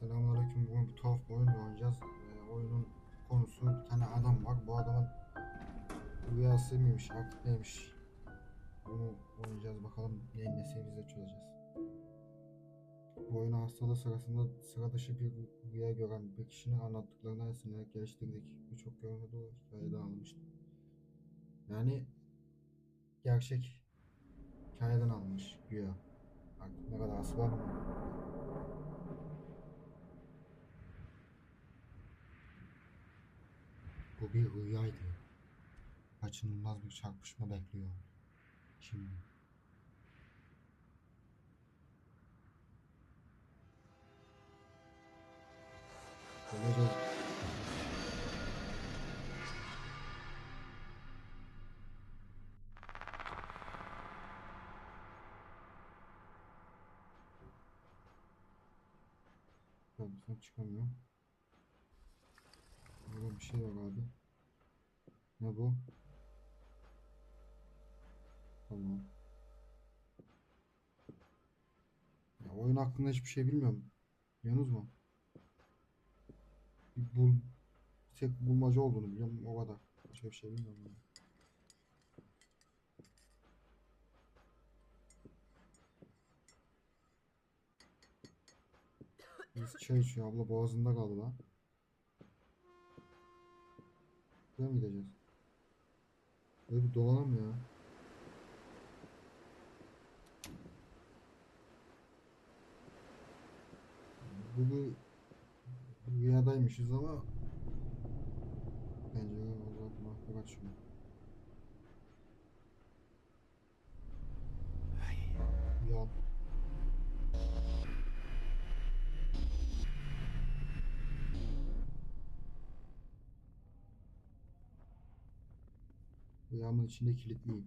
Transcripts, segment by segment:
Selamünaleyküm. Bugün bir tuhaf bir oyun oynayacağız. Ee, oyunun konusu bir tane adam var. Bu adamın rüyası mıymış, artık neymiş? Bunu oynayacağız. Bakalım neyin nesi biz çözeceğiz. Bu oyunu hastalığı sırasında sıra dışı bir rüya gören bir kişinin anlattıklarına esinlenerek geliştirdik. Birçok görüntüde o hikayeden almıştı. Yani gerçek hikayeden almış rüya. Artık ne kadar asıl var mı? Bir rüyaydı. Kaçınılmaz bir çarpışma bekliyor. Şimdi. Göreceğiz. Tamam, sen çıkamıyorum. Burada bir şey var abi. Ne bu? Tamam. Ya oyun hakkında hiçbir şey bilmiyorum. Biliyorsunuz mu? Bir bul tek bulmaca olduğunu biliyorum o kadar. Başka bir şey bilmiyorum. Yani. Biz çay içiyor abla boğazında kaldı lan. Buraya mı gideceğiz? Böyle bir dolanalım ya. Bu bir rüyadaymışız ama bence Allah mahvolak şunu. Ya rüyamın içinde kilitliyim.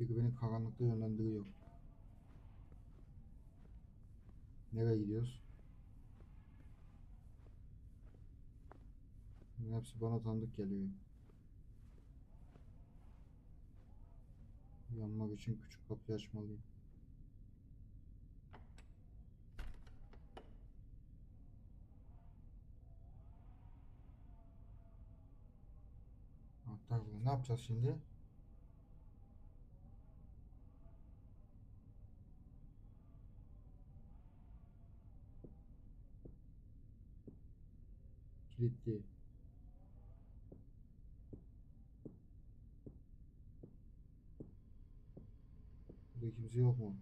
Biri beni karanlıkta yönlendiriyor. Nereye gidiyoruz? Hepsi bana tanıdık geliyor. Yanmak için küçük kapıyı açmalıyım. Anahtar burada. Ne yapacağız şimdi? Kilitli. Burada kimse yok mu?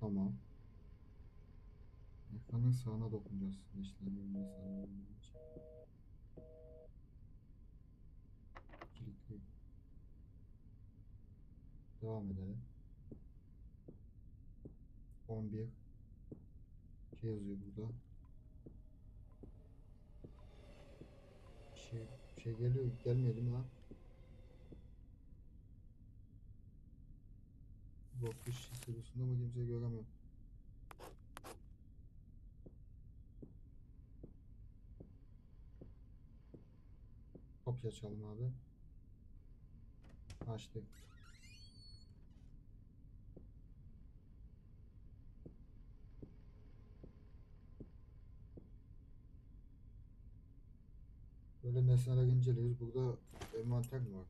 Tamam. Ekranın sağına dokunacağız. İşlemlerinde sağına dokunacağız. Kilitli. Devam edelim. 11 şey yazıyor burada. Şey, şey geliyor, gelmiyor değil mi lan? Bakış hissediyorsun ama kimseyi göremiyorum. Kapıyı açalım abi. Açtık. Böyle nesneler inceliyoruz. Burada envanter mi var?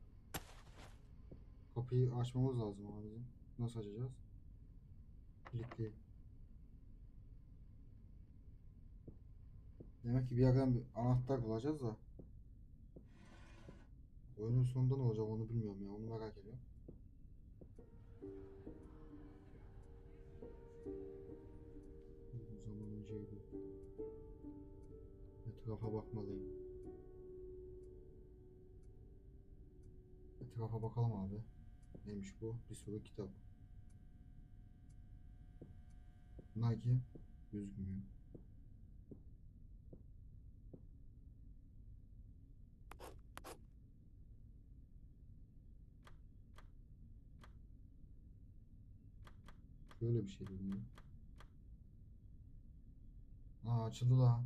Kapıyı açmamız lazım bizim. Nasıl açacağız? Kilitli. Demek ki bir yerden bir anahtar bulacağız da. Oyunun sonunda ne olacak onu bilmiyorum ya. Onu merak ediyorum. Uzun zaman önceydi. Etrafa bakmalıyım. Etrafa bakalım abi. Neymiş bu? Bir sürü kitap. Bunlar kim? Gözükmüyor. Şöyle bir şey dedim ya. Aa açıldı la.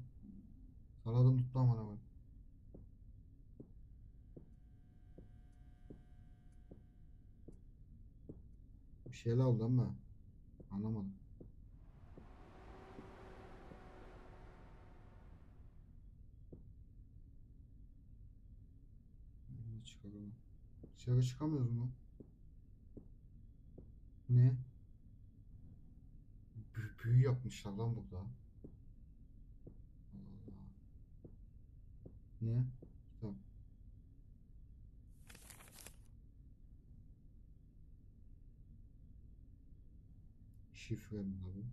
Saladım tuttu amına koyayım. şeyler oldu ama anlamadım. Ne çıkaralım? Dışarı çıkamıyoruz mu? Ne? Yapmışlar lan burada. Allah Allah. Ne? Kitap. Şifre mi tabi?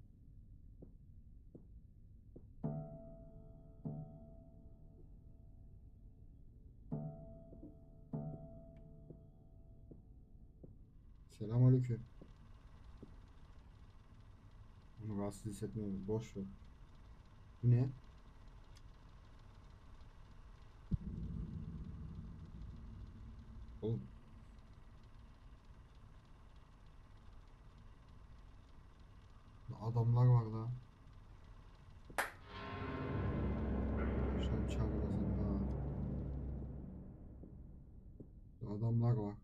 Hissetmiyorum. Boş ver. Bu ne? Oğlum. Adamlar var lan. Şu an çağırmasın ha. Adamlar var.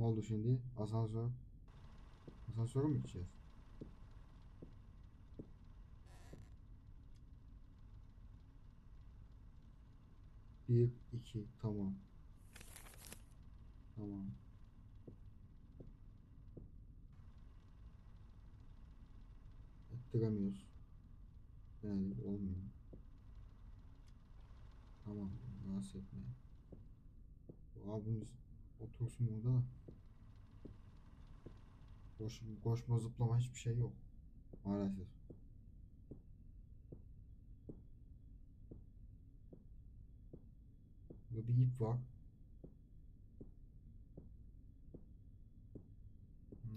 Ne oldu şimdi? Asansör. Asansöre mü gideceğiz? Bir, iki, tamam. Tamam. Ettiremiyoruz. Yani olmuyor. Tamam, rahatsız etme. Bu abimiz otursun burada da. Koş, koşma zıplama hiçbir şey yok. Maalesef. Burada bir ip var.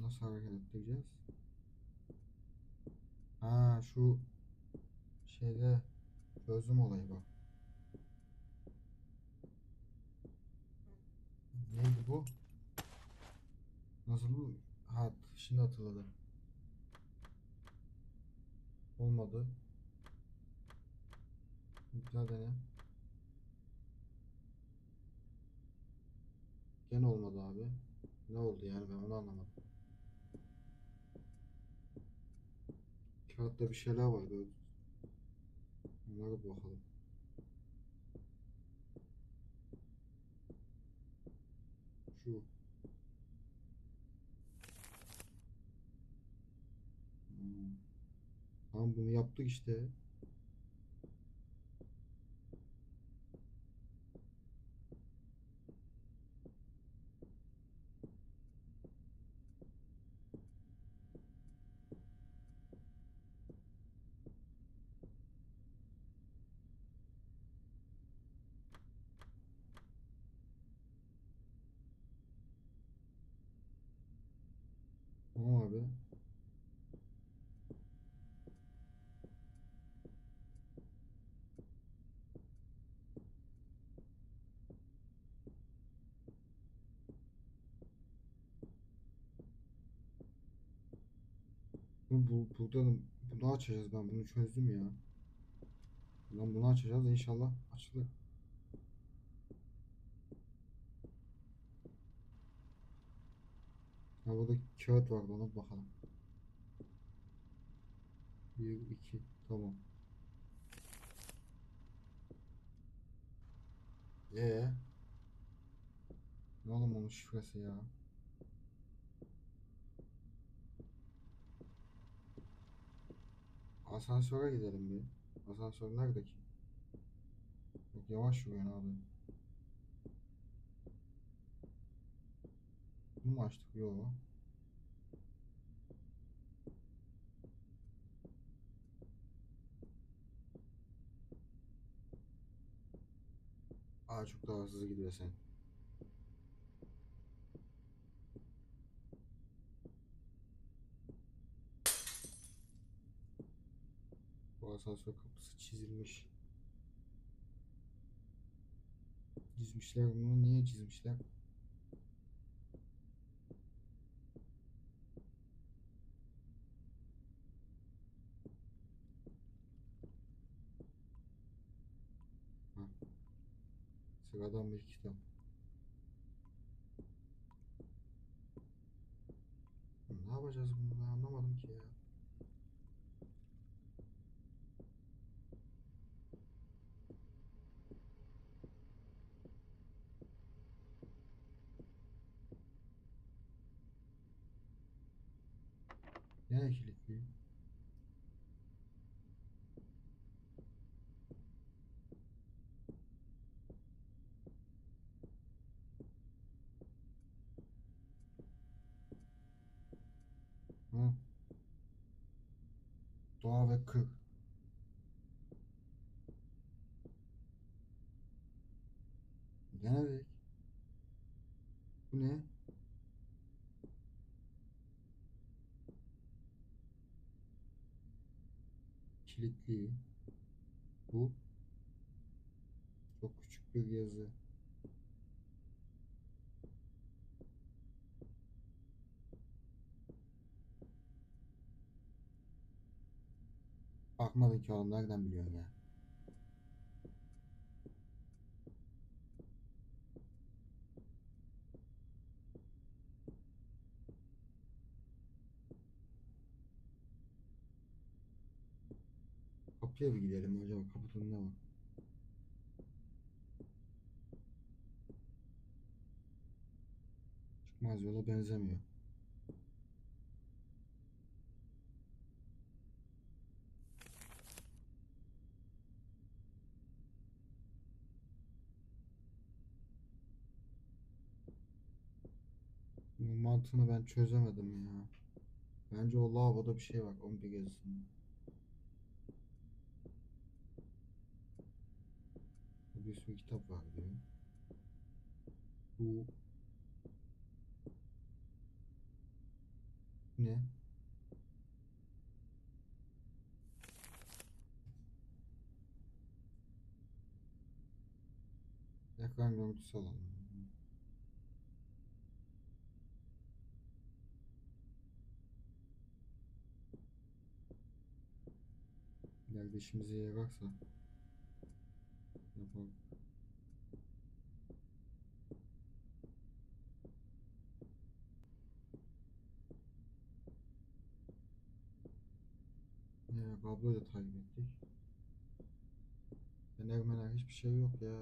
Nasıl hareket ettireceğiz? Ha şu şeyde çözdüm olayı bak. Neydi bu? Nasıl bu? Ha şimdi hatırladım. Olmadı. Daha dene. Gene olmadı abi. Ne oldu yani ben onu anlamadım. Kağıtta bir şeyler var böyle. Onlara bakalım. Şu. Tamam bunu yaptık işte. Tamam abi. Bu, bu, burada da- bunu açacağız ben bunu çözdüm ya. Lan bunu açacağız inşallah açılır. Ha burada kağıt vardı ona bakalım. Bir, iki, tamam. Ee, ne oğlum onun şifresi ya? Asansöre gidelim bir. Asansör nerede ki? Yok yavaş yürüyün abi. Bunu mu açtık? Yok. Aa çok daha hızlı gidiyor sen. Bu asansör kapısı çizilmiş. Çizmişler bunu niye çizmişler? Sıradan bir kitap. Ne yapacağız bunu ben anlamadım ki ya. Yine kilitli. Hı. Doğa ve kır. Denedik. Bu ne? Kilitli. Bu. Çok küçük bir yazı. Bakmadın ki oğlum nereden biliyorsun ya? Kapıya bir gidelim acaba kapının ne var? Çıkmaz yola benzemiyor. Bunun mantığını ben çözemedim ya. Bence o lavaboda bir şey var. Onu bir gezsin. Bir sürü kitap var diyor. Bu ne? Ekran görüntüsü alalım. İleride işimize yararsa Ya kabloyu da takip ettik. Fener mener hiçbir şey yok ya.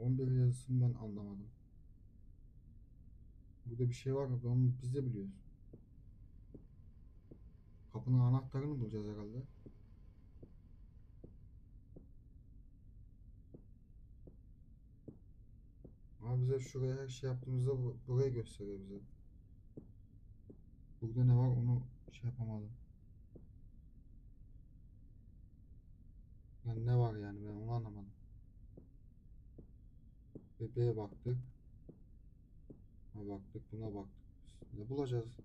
11 yazısını ben anlamadım. Burada bir şey var mı? Biz de biliyoruz. Kapının anahtarını bulacağız herhalde. Ama bize şuraya her şey yaptığımızda bu, burayı gösteriyor bize. Burada ne var onu şey yapamadım. Yani ne var yani ben onu anlamadım. Bebeğe baktık. Ha baktık buna baktık. Ne bulacağız?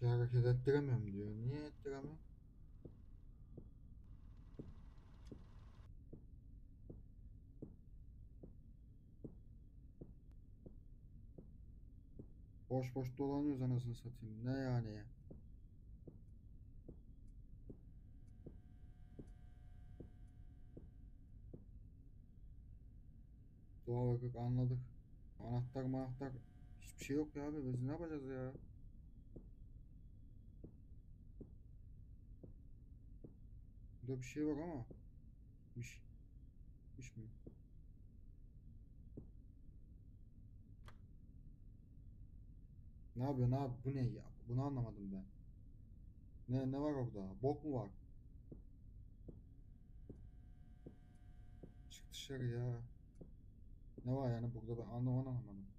Şey hareket ettiremiyorum diyor. Niye ettiremiyorum? Boş boş dolanıyoruz anasını satayım. Ne yani ya? Doğa anladık. Anahtar manahtar hiçbir şey yok ya abi. Biz ne yapacağız ya? Burada bir şey var ama. Miş. Miş mi? Ne yapıyor ne yapıyor? Bu ne ya? Bunu anlamadım ben. Ne ne var orada? Bok mu var? Çık dışarı ya. Ne var yani burada ben anlam anlamadım.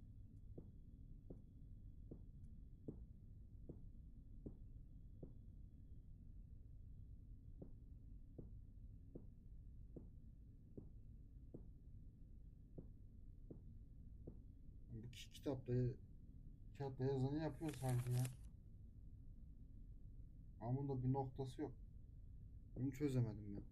Ki- kitapta kağıtta yazanı yapıyor sanki ya. Ama bunda bir noktası yok. Bunu çözemedim ben.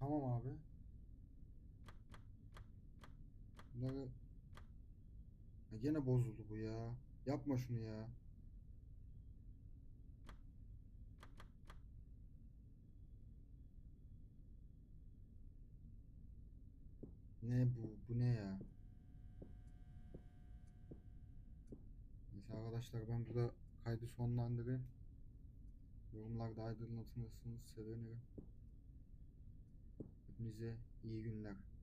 abi. Bunları... Ha, gene bozuldu bu ya. Yapma şunu ya. Ne bu? Bu ne ya? Neyse arkadaşlar ben burada kaydı sonlandırayım. Yorumlarda aydınlatırsanız sevinirim. Hepinize iyi günler.